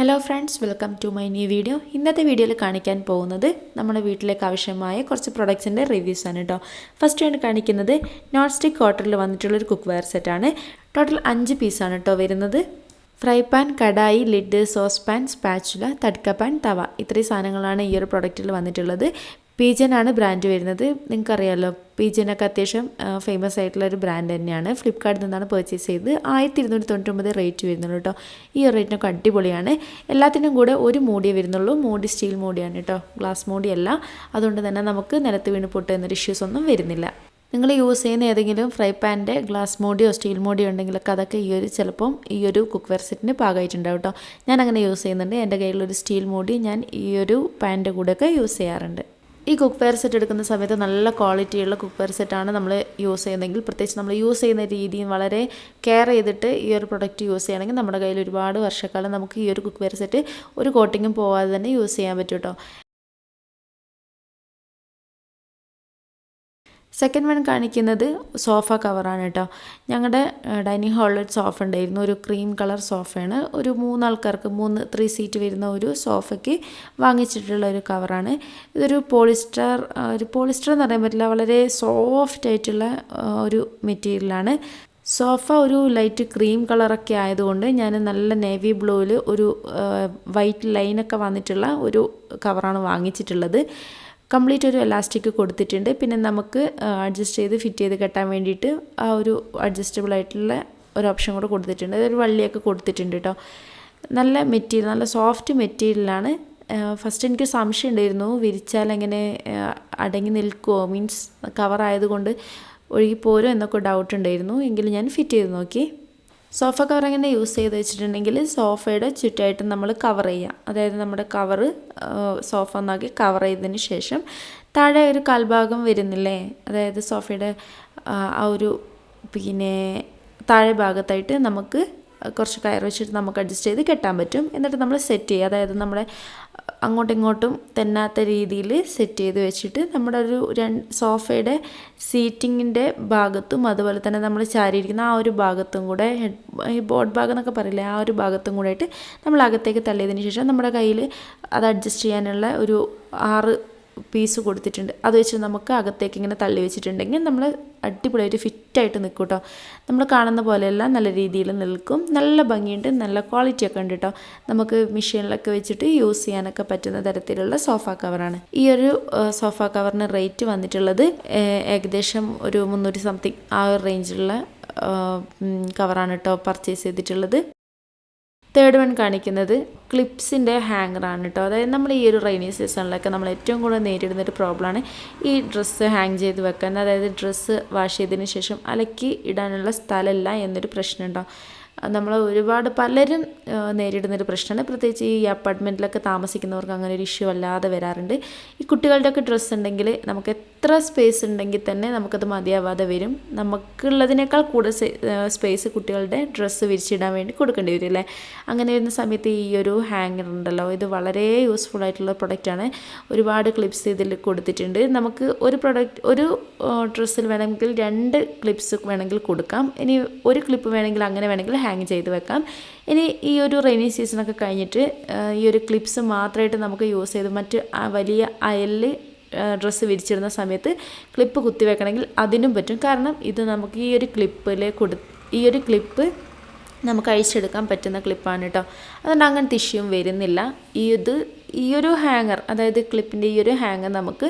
Hello friends welcome to my new video ഇന്നത്തെ വീഡിയോയിൽ കാണിക്കാൻ പോകുന്നത് നമ്മുടെ വീട്ടിലേക്ക് ആവശ്യമായ കുറച്ച് പ്രൊഡക്ട്സിന്റെ റിവ്യൂസ് ആണ് കേട്ടോ ഫസ്റ്റ് ഞാൻ കാണിക്കുന്നത് നോൺ സ്റ്റിക്ക് ക്വാർട്ടറിൽ വന്നിട്ടുള്ളൊരു കുക്ക് വെയർ സെറ്റാണ് ടോട്ടൽ അഞ്ച് പീസാണ് കേട്ടോ വരുന്നത്. Fry pan kadai lid sauce pan spatula തടുക്ക pan tawa. ഇത്രയും സാധനങ്ങളാണ് ഈ ഒരു പ്രൊഡക്റ്റിൽ വന്നിട്ടുള്ളത്. പീജൻ ആണ് ബ്രാൻഡ് വരുന്നത്. നിങ്ങൾക്കറിയാമല്ലോ പീജനൊക്കെ അത്യാവശ്യം ഫേമസ് ആയിട്ടുള്ള ഒരു ബ്രാൻഡ് തന്നെയാണ്. ഫ്ലിപ്കാർട്ടിൽ നിന്നാണ് പർച്ചേസ് ചെയ്തത്. ആയിരത്തി ഇരുന്നൂറ്റി തൊണ്ണൂറ്റൊമ്പത് റേറ്റ് വരുന്നുള്ളൂ കേട്ടോ. ഈ റേറ്റിനൊക്കെ അടിപൊളിയാണ്. എല്ലാത്തിനും കൂടെ ഒരു മൂടിയേ വരുന്നുള്ളൂ. മൂടി സ്റ്റീൽ മൂടിയാണ് കേട്ടോ. ഗ്ലാസ് മൂടിയല്ല അതുകൊണ്ട് തന്നെ നമുക്ക് നിലത്ത് വീണ് പൊട്ട് എന്നൊരു ഇഷ്യൂസ് ഒന്നും വരുന്നില്ല. നിങ്ങൾ യൂസ് ചെയ്യുന്ന ഏതെങ്കിലും ഫ്രൈ പാന്റെ ഗ്ലാസ് മോഡിയോ സ്റ്റീൽ മോഡിയോ ഉണ്ടെങ്കിലൊക്കെ അതൊക്കെ ഈ ഒരു ചിലപ്പം ഈ ഒരു കുക്ക് വെയർ സെറ്റിന് പാകമായിട്ടുണ്ടാവും കേട്ടോ. ഞാൻ അങ്ങനെ യൂസ് ചെയ്യുന്നുണ്ട്. എന്റെ കയ്യിലൊരു സ്റ്റീൽ മോഡി ഞാൻ ഈ ഒരു പാന്റെ കൂടെയൊക്കെ യൂസ് ചെയ്യാറുണ്ട്. ഈ കുക്ക് വെയർ സെറ്റ് എടുക്കുന്ന സമയത്ത് നല്ല ക്വാളിറ്റിയുള്ള കുക്ക് വെയർ സെറ്റാണ് നമ്മൾ യൂസ് ചെയ്യുന്നതെങ്കിൽ പ്രത്യേകിച്ച് നമ്മൾ യൂസ് ചെയ്യുന്ന രീതിയും വളരെ കെയർ ചെയ്തിട്ട് ഈ ഒരു പ്രൊഡക്റ്റ് യൂസ് ചെയ്യണമെങ്കിൽ നമ്മുടെ കയ്യിൽ ഒരുപാട് വർഷക്കാലം നമുക്ക് ഈ ഒരു കുക്ക് വെയർ സെറ്റ് ഒരു കോട്ടിങ്ങും പോവാതെ തന്നെ യൂസ് ചെയ്യാൻ പറ്റും കേട്ടോ സെക്കൻഡ് വൺ കാണിക്കുന്നത് സോഫ കവറാണ് കേട്ടോ ഞങ്ങളുടെ ഡൈനിങ് ഹാളിൽ ഒരു സോഫ ഉണ്ടായിരുന്നു. ഒരു ക്രീം കളർ സോഫയാണ് ഒരു മൂന്നാൾക്കാർക്ക് മൂന്ന് ത്രീ സീറ്റ് വരുന്ന ഒരു സോഫയ്ക്ക് വാങ്ങിച്ചിട്ടുള്ള ഒരു കവറാണ് ഇതൊരു പോളിസ്റ്റർ ഒരു പോളിസ്റ്റർ എന്ന് പറയാൻ പറ്റില്ല. വളരെ സോഫ്റ്റ് ആയിട്ടുള്ള ഒരു മെറ്റീരിയലാണ് സോഫ ഒരു ലൈറ്റ് ക്രീം കളറൊക്കെ ആയതുകൊണ്ട് ഞാൻ നല്ല നേവി ബ്ലൂവിൽ ഒരു വൈറ്റ് ലൈനൊക്കെ വന്നിട്ടുള്ള ഒരു കവറാണ് വാങ്ങിച്ചിട്ടുള്ളത്. കംപ്ലീറ്റ് ഒരു എലാസ്റ്റിക് കൊടുത്തിട്ടുണ്ട്. പിന്നെ നമുക്ക് അഡ്ജസ്റ്റ് ചെയ്ത് ഫിറ്റ് ചെയ്ത് കെട്ടാൻ വേണ്ടിയിട്ട് ആ ഒരു അഡ്ജസ്റ്റബിൾ ആയിട്ടുള്ള ഒരു ഓപ്ഷൻ കൂടെ കൊടുത്തിട്ടുണ്ട്. അതൊരു വള്ളിയൊക്കെ കൊടുത്തിട്ടുണ്ട് കേട്ടോ നല്ല മെറ്റീരിയൽ നല്ല സോഫ്റ്റ് മെറ്റീരിയലാണ് ഫസ്റ്റ് എനിക്ക് സംശയം ഉണ്ടായിരുന്നു. വിരിച്ചാൽ എങ്ങനെ അടങ്ങി നിൽക്കുമോ മീൻസ് കവർ ആയതുകൊണ്ട് ഒഴുകിപ്പോരോ എന്നൊക്കെ ഡൗട്ട് ഉണ്ടായിരുന്നു. എങ്കിലും ഞാൻ ഫിറ്റ് ചെയ്ത് നോക്കി. സോഫ കവർ എങ്ങനെ യൂസ് ചെയ്ത് വെച്ചിട്ടുണ്ടെങ്കിൽ സോഫയുടെ ചുറ്റായിട്ട് നമ്മൾ കവർ ചെയ്യാം അതായത് നമ്മുടെ കവറ് സോഫ ഒന്നാക്കി കവർ ചെയ്തതിന് ശേഷം താഴെ ഒരു കാൽഭാഗം വരുന്നില്ലേ? അതായത് സോഫയുടെ ആ ഒരു പിന്നെ താഴെ ഭാഗത്തായിട്ട് നമുക്ക് കുറച്ച് കയർ വെച്ചിട്ട് നമുക്ക് അഡ്ജസ്റ്റ് ചെയ്ത് കെട്ടാൻ പറ്റും. എന്നിട്ട് നമ്മൾ സെറ്റ് ചെയ്യുക. അതായത് നമ്മുടെ അങ്ങോട്ടും ഇങ്ങോട്ടും തെന്നാത്ത രീതിയിൽ സെറ്റ് ചെയ്ത് വെച്ചിട്ട് നമ്മുടെ ഒരു രണ്ട് സോഫയുടെ സീറ്റിങ്ങിന്റെ ഭാഗത്തും അതുപോലെ തന്നെ നമ്മൾ ചാരിയിരിക്കുന്ന ആ ഒരു ഭാഗത്തും കൂടെ ഹെഡ് ബോർഡ് ഭാഗം എന്നൊക്കെ പറയില്ലേ ആ ഒരു ഭാഗത്തും കൂടെ ആയിട്ട് നമ്മൾ അകത്തേക്ക് തള്ളിയതിന് ശേഷം നമ്മുടെ കയ്യിൽ അത് അഡ്ജസ്റ്റ് ചെയ്യാനുള്ള ഒരു ആറ് പീസ് കൊടുത്തിട്ടുണ്ട്. അത് വെച്ച് നമുക്ക് അകത്തേക്ക് ഇങ്ങനെ തള്ളി വെച്ചിട്ടുണ്ടെങ്കിൽ നമ്മൾ അടിപൊളിയായിട്ട് ഫിറ്റായിട്ട് നിൽക്കും കേട്ടോ നമ്മൾ കാണുന്ന പോലെയല്ല നല്ല രീതിയിൽ നിൽക്കും. നല്ല ഭംഗിയുണ്ട് നല്ല ക്വാളിറ്റി ഒക്കെ ഉണ്ട് കേട്ടോ നമുക്ക് മെഷീനിലൊക്കെ വെച്ചിട്ട് യൂസ് ചെയ്യാനൊക്കെ പറ്റുന്ന തരത്തിലുള്ള സോഫ കവറാണ് ഈ ഒരു സോഫ കവറിന് റേറ്റ് വന്നിട്ടുള്ളത് ഏകദേശം ഒരു മുന്നൂറ്റി സംതിങ് ആ ഒരു റേഞ്ചിലുള്ള കവറാണ് കേട്ടോ പർച്ചേസ് ചെയ്തിട്ടുള്ളത്. തേർഡ് വൺ കാണിക്കുന്നത് ക്ലിപ്സിന്റെ ഹാങ്ങറാണ് കേട്ടോ അതായത് നമ്മൾ ഈ ഒരു റെയിനി സീസണിലൊക്കെ നമ്മൾ ഏറ്റവും കൂടുതൽ നേരിടുന്ന ഒരു പ്രോബ്ലമാണ് ഈ ഡ്രസ്സ് ഹാങ് ചെയ്ത് വെക്കാൻ. അതായത് ഡ്രസ്സ് വാഷ് ചെയ്തതിന് ശേഷം അലക്കി ഇടാനുള്ള സ്ഥലമില്ല എന്നൊരു പ്രശ്നമുണ്ടോ നമ്മൾ ഒരുപാട് പലരും നേരിടുന്നൊരു പ്രശ്നമാണ്. പ്രത്യേകിച്ച് ഈ അപ്പാർട്ട്മെന്റിലൊക്കെ താമസിക്കുന്നവർക്ക് അങ്ങനെ ഒരു ഇഷ്യൂ അല്ലാതെ വരാറുണ്ട്. ഈ കുട്ടികളുടെയൊക്കെ ഡ്രസ്സ് ഉണ്ടെങ്കിൽ നമുക്ക് എത്ര സ്പേസ് ഉണ്ടെങ്കിൽ തന്നെ നമുക്കത് മതിയാവാതെ വരും. നമുക്കുള്ളതിനേക്കാൾ കൂടുതൽ സ്പേസ് കുട്ടികളുടെ ഡ്രസ്സ് വിരിച്ചിടാൻ വേണ്ടി കൊടുക്കേണ്ടി വരും അല്ലേ? അങ്ങനെ വരുന്ന സമയത്ത് ഈ ഒരു ഹാങ്ങർ ഉണ്ടല്ലോ ഇത് വളരെ യൂസ്ഫുൾ ആയിട്ടുള്ള പ്രൊഡക്റ്റാണ് ഒരുപാട് ക്ലിപ്സ് ഇതിൽ കൊടുത്തിട്ടുണ്ട്. നമുക്ക് ഒരു പ്രൊഡക്റ്റ് ഒരു ഡ്രസ്സിൽ വേണമെങ്കിൽ രണ്ട് ക്ലിപ്സ് വേണമെങ്കിൽ കൊടുക്കാം. ഇനി ഒരു ക്ലിപ്പ് വേണമെങ്കിൽ അങ്ങനെ വേണമെങ്കിൽ ഹാങ് ചെയ്ത് വെക്കാം. ഇനി ഈ ഒരു റെയിനി സീസണൊക്കെ കഴിഞ്ഞിട്ട് ഈ ഒരു ക്ലിപ്സ് മാത്രമായിട്ട് നമുക്ക് യൂസ് ചെയ്ത് മറ്റ് വലിയ അയലിൽ ഡ്രസ്സ് വിരിച്ചിടുന്ന സമയത്ത് ക്ലിപ്പ് കുത്തി വെക്കണമെങ്കിൽ അതിനും പറ്റും. കാരണം ഇത് നമുക്ക് ഈ ഒരു ക്ലിപ്പിൽ കൊടു ഈ ഒരു ക്ലിപ്പ് നമുക്ക് അഴിച്ചെടുക്കാൻ പറ്റുന്ന ക്ലിപ്പാണ് കേട്ടോ അതുകൊണ്ട് അങ്ങനത്തെ ഇഷ്യൂവും വരുന്നില്ല. ഈ ഇത് ഈ ഒരു ഹാങ്ങർ അതായത് ക്ലിപ്പിന്റെ ഈ ഒരു ഹാങ്ങർ നമുക്ക്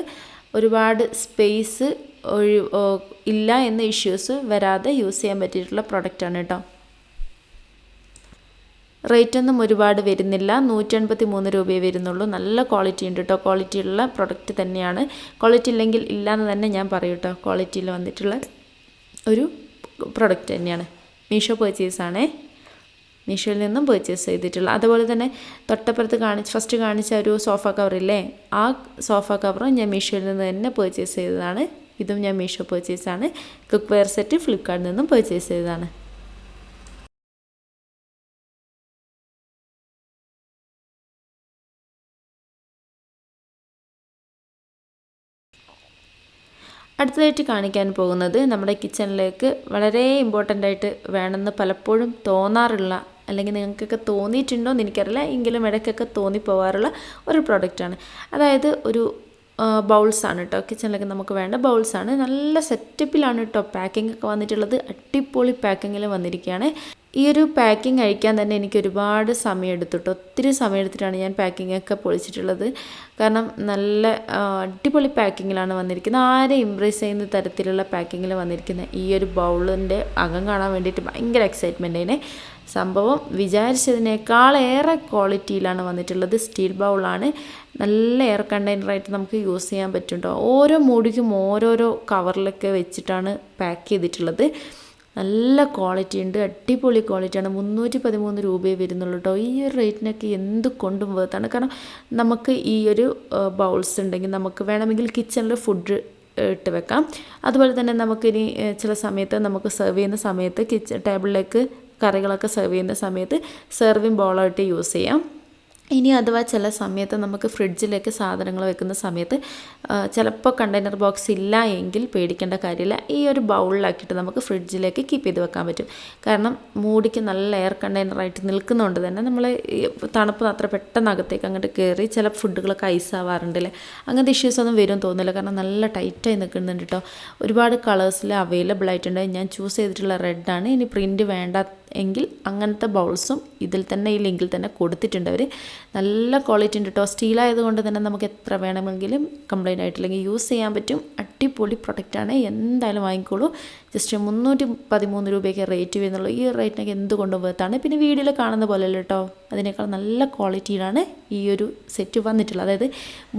ഒരുപാട് സ്പേസ് ഒഴി ഇല്ല എന്ന ഇഷ്യൂസ് വരാതെ യൂസ് ചെയ്യാൻ പറ്റിയിട്ടുള്ള പ്രൊഡക്റ്റാണ് കേട്ടോ റേറ്റ് ഒന്നും ഒരുപാട് വരുന്നില്ല. നൂറ്റൻപത്തി മൂന്ന് രൂപയെ വരുന്നുള്ളൂ. നല്ല ക്വാളിറ്റി ഉണ്ട് കേട്ടോ ക്വാളിറ്റി ഉള്ള പ്രൊഡക്റ്റ് തന്നെയാണ്. ക്വാളിറ്റി ഇല്ലെങ്കിൽ ഇല്ലയെന്ന് തന്നെ ഞാൻ പറയും കേട്ടോ ക്വാളിറ്റിയിൽ വന്നിട്ടുള്ള ഒരു പ്രൊഡക്റ്റ് തന്നെയാണ്. മീഷോ പേർച്ചേസാണേ മീഷോയിൽ നിന്നും പേർച്ചേസ് ചെയ്തിട്ടുള്ള. അതുപോലെ തന്നെ തൊട്ടപ്പുറത്ത് കാണിച്ച് ഫസ്റ്റ് കാണിച്ച ഒരു സോഫ കവറില്ലേ ആ സോഫ കവറും ഞാൻ മീഷോയിൽ നിന്ന് തന്നെ പേർച്ചേസ് ചെയ്തതാണ്. ഇതും ഞാൻ മീഷോ പേർച്ചേസാണ് കുക്ക് വെയർ സെറ്റ് ഫ്ലിപ്കാർട്ടിൽ നിന്നും പേർച്ചേസ് ചെയ്തതാണ്. അടുത്തതായിട്ട് കാണിക്കാൻ പോകുന്നത് നമ്മുടെ കിച്ചണിലേക്ക് വളരെ ഇമ്പോർട്ടന്റ് ആയിട്ട് വേണമെന്ന് പലപ്പോഴും തോന്നാറുള്ള അല്ലെങ്കിൽ നിങ്ങൾക്കൊക്കെ തോന്നിയിട്ടുണ്ടോ എന്ന് എനിക്കറിയില്ല. എങ്കിലും ഇടയ്ക്കൊക്കെ തോന്നിപ്പോവാറുള്ള ഒരു പ്രൊഡക്റ്റാണ് അതായത് ഒരു ബൗൾസാണ് കേട്ടോ കിച്ചണിലൊക്കെ നമുക്ക് വേണ്ട ബൗൾസാണ് നല്ല സെറ്റപ്പിലാണ് കേട്ടോ പാക്കിംഗ് ഒക്കെ വന്നിട്ടുള്ളത്. അടിപൊളി പാക്കിങ്ങിൽ വന്നിരിക്കുകയാണ് ഈ ഒരു പാക്കിംഗ് അഴിക്കാൻ തന്നെ എനിക്ക് ഒരുപാട് സമയം എടുത്തിട്ട് ഒത്തിരി സമയം എടുത്തിട്ടാണ് ഞാൻ പാക്കിംഗ് ഒക്കെ പൊളിച്ചിട്ടുള്ളത്. കാരണം നല്ല അടിപൊളി പാക്കിങ്ങിലാണ് വന്നിരിക്കുന്നത്. ആരെ ഇമ്പ്രസ് ചെയ്യുന്ന തരത്തിലുള്ള പാക്കിങ്ങിൽ വന്നിരിക്കുന്ന ഈ ഒരു ബൗളിന്റെ അകം കാണാൻ വേണ്ടിയിട്ട് ഭയങ്കര എക്സൈറ്റ്മെന്റ് അതിനെ സംഭവം വിചാരിച്ചതിനേക്കാളേറെ ക്വാളിറ്റിയിലാണ് വന്നിട്ടുള്ളത്. സ്റ്റീൽ ബൗളാണ് നല്ല എയർ കണ്ടെയ്നറായിട്ട് നമുക്ക് യൂസ് ചെയ്യാൻ പറ്റും ഓരോ മൂടിക്കും ഓരോരോ കവറിലൊക്കെ വെച്ചിട്ടാണ് പാക്ക് ചെയ്തിട്ടുള്ളത്. നല്ല ക്വാളിറ്റി ഉണ്ട് അടിപൊളി ക്വാളിറ്റിയാണ് മുന്നൂറ്റി പതിമൂന്ന് രൂപയെ വരുന്നുള്ളൂ കേട്ടോ ഈ ഒരു റേറ്റിനൊക്കെ എന്ത് കൊണ്ടും വേർത്താണ് കാരണം നമുക്ക് ഈ ഒരു ബൗൾസ് ഉണ്ടെങ്കിൽ നമുക്ക് വേണമെങ്കിൽ കിച്ചണിൽ ഫുഡ് ഇട്ട് വെക്കാം. അതുപോലെ തന്നെ നമുക്കിനി ചില സമയത്ത് നമുക്ക് സെർവ് ചെയ്യുന്ന സമയത്ത് കിച്ചൺ ടേബിളിലേക്ക് കറികളൊക്കെ സെർവ് ചെയ്യുന്ന സമയത്ത് സെർവിങ് ബോളായിട്ട് യൂസ് ചെയ്യാം. ഇനി അഥവാ ചില സമയത്ത് നമുക്ക് ഫ്രിഡ്ജിലേക്ക് സാധനങ്ങൾ വെക്കുന്ന സമയത്ത് ചിലപ്പോൾ കണ്ടെയ്നർ ബോക്സ് ഇല്ല എങ്കിൽ പേടിക്കേണ്ട കാര്യമില്ല. ഈ ഒരു ബൗളിലാക്കിയിട്ട് നമുക്ക് ഫ്രിഡ്ജിലേക്ക് കീപ്പ് ചെയ്ത് വെക്കാൻ പറ്റും. കാരണം മൂടിക്ക് നല്ല എയർ കണ്ടെയ്നറായിട്ട് നിൽക്കുന്നതുകൊണ്ട് തന്നെ നമ്മൾ തണുപ്പ് അത്ര പെട്ടെന്ന് അകത്തേക്ക് അങ്ങോട്ട് കയറി ചില ഫുഡുകളൊക്കെ ഐസ് ആവാറുണ്ടല്ലേ? അങ്ങനത്തെ ഇഷ്യൂസ് ഒന്നും വരും തോന്നില്ല കാരണം നല്ല ടൈറ്റായി നിൽക്കുന്നുണ്ട് കേട്ടോ ഒരുപാട് കളേഴ്സിൽ അവൈലബിൾ ആയിട്ടുണ്ട്. ഞാൻ ചൂസ് ചെയ്തിട്ടുള്ള റെഡാണ് ഇനി പ്രിന്റ് വേണ്ട എങ്കിൽ അങ്ങനത്തെ ബൗൾസും ഇതിൽ തന്നെ ഈ ലിങ്കിൽ തന്നെ കൊടുത്തിട്ടുണ്ട് അവർ നല്ല ക്വാളിറ്റി ഉണ്ട് കേട്ടോ സ്റ്റീൽ ആയതുകൊണ്ട് തന്നെ നമുക്ക് എത്ര വേണമെങ്കിലും കംപ്ലൈന്റ് ആയിട്ടില്ലെങ്കിൽ യൂസ് ചെയ്യാൻ പറ്റും. അടിപൊളി പ്രൊഡക്റ്റാണ് എന്തായാലും വാങ്ങിക്കോളൂ. ജസ്റ്റ് മുന്നൂറ്റി പതിമൂന്ന് രൂപയ്ക്ക് റേറ്റ് വരുന്നുള്ളൂ. ഈ റേറ്റിനൊക്കെ എന്തുകൊണ്ടും വേർത്താണ് പിന്നെ വീഡിയോയിൽ കാണുന്ന പോലെയല്ലോ കേട്ടോ അതിനേക്കാൾ നല്ല ക്വാളിറ്റിയിലാണ് ഈ ഒരു സെറ്റ് വന്നിട്ടുള്ളത്. അതായത്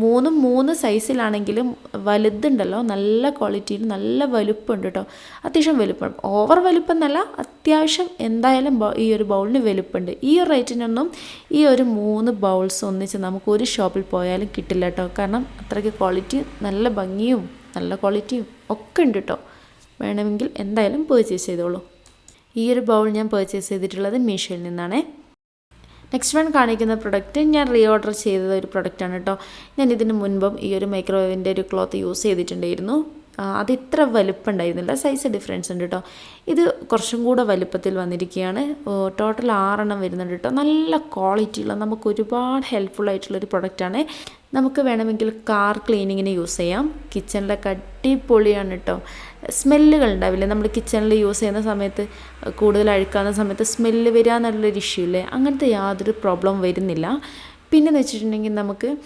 മൂന്നും മൂന്ന് സൈസിലാണെങ്കിലും വലുതുണ്ടല്ലോ നല്ല ക്വാളിറ്റിയിൽ നല്ല വലുപ്പമുണ്ട് കേട്ടോ അത്യാവശ്യം വലുപ്പം. ഓവർ വലുപ്പം എന്നല്ല അത്യാവശ്യം എന്തായാലും ഈ ഒരു ബൗളിന് വലുപ്പമുണ്ട് ഈ ഒരു റേറ്റിനൊന്നും ഈ ഒരു മൂന്ന് ബൗൾസ് ഒന്നിച്ച് നമുക്ക് ഒരു ഷോപ്പിൽ പോയാലും കിട്ടില്ല കേട്ടോ കാരണം അത്രയ്ക്ക് ക്വാളിറ്റി നല്ല ഭംഗിയും നല്ല ക്വാളിറ്റിയും ഒക്കെ ഉണ്ട് കേട്ടോ വേണമെങ്കിൽ എന്തായാലും പേർച്ചേസ് ചെയ്തോളൂ. ഈ ഒരു ബൗൾ ഞാൻ പേർച്ചേസ് ചെയ്തിട്ടുള്ളത് മീഷോയിൽ നിന്നാണ്. നെക്സ്റ്റ് വൺ കാണിക്കുന്ന പ്രൊഡക്റ്റ് ഞാൻ റീ ഓർഡർ ചെയ്ത ഒരു പ്രൊഡക്റ്റാണ് കേട്ടോ ഞാൻ ഇതിന് മുൻപും ഈ ഒരു മൈക്രോവേവിന്റെ ഒരു ക്ലോത്ത് യൂസ് ചെയ്തിട്ടുണ്ടായിരുന്നു. അത് ഇത്ര വലുപ്പം ഉണ്ടായിരുന്നില്ല സൈസ് ഡിഫറൻസ് ഉണ്ട് കേട്ടോ ഇത് കുറച്ചും കൂടെ വലുപ്പത്തിൽ വന്നിരിക്കുകയാണ്. ടോട്ടൽ ആറെണ്ണം വരുന്നുണ്ട് കേട്ടോ നല്ല ക്വാളിറ്റിയുള്ള നമുക്ക് ഒരുപാട് ഹെൽപ്ഫുൾ ആയിട്ടുള്ളൊരു പ്രൊഡക്റ്റാണ് നമുക്ക് വേണമെങ്കിൽ കാർ ക്ലീനിങ്ങിന് യൂസ് ചെയ്യാം. കിച്ചണിലൊക്കെ അടിപൊളിയാണ് കേട്ടോ സ്മെല്ലുകൾ ഉണ്ടാവില്ലേ? നമ്മൾ കിച്ചണിൽ യൂസ് ചെയ്യുന്ന സമയത്ത് കൂടുതൽ അഴുക്കാവുന്ന സമയത്ത് സ്മെല്ല് വരിക എന്നുള്ളൊരു ഇഷ്യൂ ഇല്ലേ? അങ്ങനത്തെ യാതൊരു പ്രോബ്ലം വരുന്നില്ല. പിന്നെന്ന് വെച്ചിട്ടുണ്ടെങ്കിൽ നമുക്ക്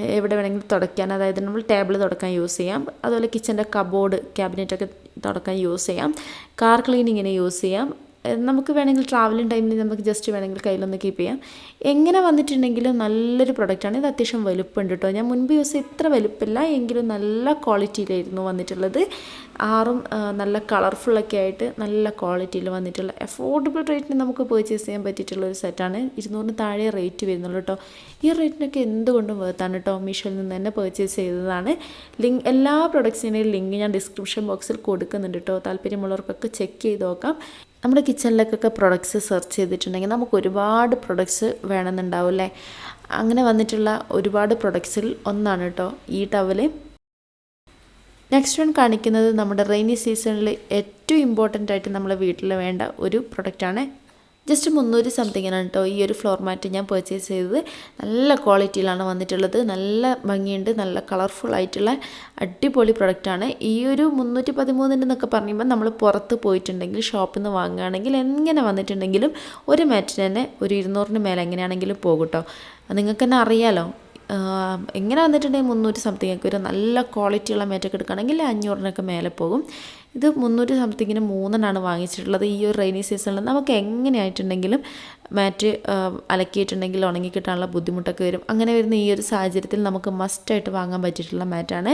എവിടെ വേണമെങ്കിലും തുടയ്ക്കാൻ അതായത് നമ്മൾ ടേബിൾ തുടക്കാൻ യൂസ് ചെയ്യാം. അതുപോലെ കിച്ചന്റെ കബോർഡ് ക്യാബിനറ്റൊക്കെ തുടക്കാൻ യൂസ് ചെയ്യാം. കാർ ക്ലീനിങ്ങിന് യൂസ് ചെയ്യാം. നമുക്ക് വേണമെങ്കിൽ ട്രാവലിംഗ് ടൈമിൽ നമുക്ക് ജസ്റ്റ് വേണമെങ്കിൽ കയ്യിലൊന്ന് കീപ്പ് ചെയ്യാം. എങ്ങനെ വന്നിട്ടുണ്ടെങ്കിലും നല്ലൊരു പ്രൊഡക്റ്റാണ് ഇത് അത്യാവശ്യം വലുപ്പമുണ്ട് കേട്ടോ ഞാൻ മുൻപ് യൂസ് ഇത്ര വലുപ്പമില്ല എങ്കിലും നല്ല ക്വാളിറ്റിയിലായിരുന്നു വന്നിട്ടുള്ളത്. ആറും നല്ല കളർഫുള്ളൊക്കെ ആയിട്ട് നല്ല ക്വാളിറ്റിയിൽ വന്നിട്ടുള്ള അഫോർഡബിൾ റേറ്റിന് നമുക്ക് പർച്ചേസ് ചെയ്യാൻ പറ്റിയിട്ടുള്ള ഒരു സെറ്റാണ് ഇരുന്നൂറിന് താഴെ റേറ്റ് വരുന്നുള്ളൂ കേട്ടോ ഈ റേറ്റിനൊക്കെ എന്തുകൊണ്ടും വേർത്താണ് കേട്ടോ മീഷോയിൽ നിന്ന് തന്നെ പർച്ചേസ് ചെയ്തതാണ്. ലിങ്ക് എല്ലാ പ്രൊഡക്ട്സിന്റെയും ലിങ്ക് ഞാൻ ഡിസ്ക്രിപ്ഷൻ ബോക്സിൽ കൊടുക്കുന്നുണ്ട് കേട്ടോ താല്പര്യമുള്ളവർക്കൊക്കെ ചെക്ക് ചെയ്ത് നോക്കാം. നമ്മുടെ കിച്ചണിലേക്കൊക്കെ പ്രൊഡക്ട്സ് സെർച്ച് ചെയ്തിട്ടുണ്ടെങ്കിൽ നമുക്ക് ഒരുപാട് പ്രൊഡക്ട്സ് വേണമെന്നുണ്ടാവും അല്ലേ? അങ്ങനെ വന്നിട്ടുള്ള ഒരുപാട് പ്രൊഡക്ട്സിൽ ഒന്നാണ് കേട്ടോ ഈ ടവൽ നെക്സ്റ്റ് വൺ കാണിക്കുന്നത് നമ്മുടെ റെയിനി സീസണിൽ ഏറ്റവും ഇമ്പോർട്ടന്റ് ആയിട്ട് നമ്മുടെ വീട്ടിൽ വേണ്ട ഒരു പ്രൊഡക്റ്റാണ് ജസ്റ്റ് മുന്നൂറ് സംതിങ്ങിനാണ് കേട്ടോ ഈ ഒരു ഫ്ലോർ മാറ്റ് ഞാൻ പർച്ചേസ് ചെയ്തത്. നല്ല ക്വാളിറ്റിയിലാണ് വന്നിട്ടുള്ളത്. നല്ല ഭംഗിയുണ്ട്. നല്ല കളർഫുൾ ആയിട്ടുള്ള അടിപൊളി പ്രൊഡക്റ്റാണ് ഈ ഒരു മുന്നൂറ്റി പതിമൂന്നിന്റെ എന്നൊക്കെ പറയുമ്പോൾ നമ്മൾ പുറത്ത് പോയിട്ടുണ്ടെങ്കിൽ ഷോപ്പിൽ നിന്ന് വാങ്ങുകയാണെങ്കിൽ എങ്ങനെ വന്നിട്ടുണ്ടെങ്കിലും ഒരു മാറ്റിന് തന്നെ ഒരു ഇരുന്നൂറിന് മേലെ എങ്ങനെയാണെങ്കിലും പോകും കേട്ടോ നിങ്ങൾക്ക് തന്നെ അറിയാലോ. എങ്ങനെ വന്നിട്ടുണ്ടെങ്കിൽ മുന്നൂറ്റി സംതിങ് ഒക്കെ ഒരു നല്ല ക്വാളിറ്റിയുള്ള മേറ്റൊക്കെ എടുക്കുകയാണെങ്കിൽ അഞ്ഞൂറിനൊക്കെ മേലെ പോകും. ഇത് മുന്നൂറ്റി സംതിങ്ങിന് മൂന്നെണ്ണമാണ് വാങ്ങിച്ചിട്ടുള്ളത് ഈ ഒരു റെയിനി സീസണിൽ നമുക്ക് എങ്ങനെയായിട്ടുണ്ടെങ്കിലും മാറ്റ് അലക്കിയിട്ടുണ്ടെങ്കിൽ ഉണങ്ങി കിട്ടാനുള്ള ബുദ്ധിമുട്ടൊക്കെ വരും. അങ്ങനെ വരുന്ന ഈ ഒരു സാഹചര്യത്തിൽ നമുക്ക് മസ്റ്റായിട്ട് വാങ്ങാൻ പറ്റിയിട്ടുള്ള മാറ്റാണ്.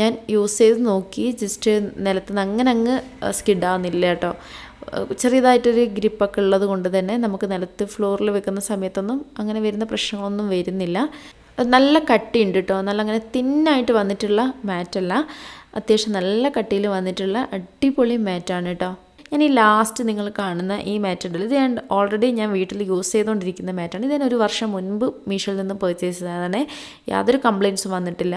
ഞാൻ യൂസ് ചെയ്ത് നോക്കി ജസ്റ്റ് നിലത്ത് നിന്ന് അങ്ങനെ അങ്ങ് സ്കിഡാവുന്നില്ല കേട്ടോ. ചെറിയതായിട്ടൊരു ഗ്രിപ്പൊക്കെ ഉള്ളത് കൊണ്ട് തന്നെ നമുക്ക് നിലത്ത് ഫ്ലോറിൽ വെക്കുന്ന സമയത്തൊന്നും അങ്ങനെ വരുന്ന പ്രശ്നങ്ങളൊന്നും വരുന്നില്ല. നല്ല കട്ടിയുണ്ട് കേട്ടോ നല്ല അങ്ങനെ തിന്നായിട്ട് വന്നിട്ടുള്ള മാറ്റല്ല. അത്യാവശ്യം നല്ല കട്ടിയിൽ വന്നിട്ടുള്ള അടിപൊളി മാറ്റാണ് കേട്ടോ ഞാൻ ഈ ലാസ്റ്റ് നിങ്ങൾ കാണുന്ന ഈ മാറ്റ് ഉണ്ടല്ലോ ഇത് ഞാൻ ഓൾറെഡി ഞാൻ വീട്ടിൽ യൂസ് ചെയ്തുകൊണ്ടിരിക്കുന്ന മാറ്റാണ്. ഇത് ഞാൻ ഒരു വർഷം മുൻപ് മീഷോയിൽ നിന്ന് പർച്ചേസ് ചെയ്തതാണ്. യാതൊരു കംപ്ലയിൻസും വന്നിട്ടില്ല.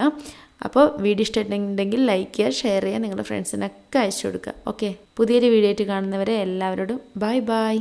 അപ്പോൾ വീഡിയോ ഇഷ്ടമായിട്ടുണ്ടെങ്കിൽ ലൈക്ക് ചെയ്യുക ഷെയർ ചെയ്യുക നിങ്ങളുടെ ഫ്രണ്ട്സിനൊക്കെ അയച്ചു കൊടുക്കുക. ഓക്കെ പുതിയൊരു വീഡിയോ ആയിട്ട് കാണുന്നവരെ എല്ലാവരോടും ബൈ ബൈ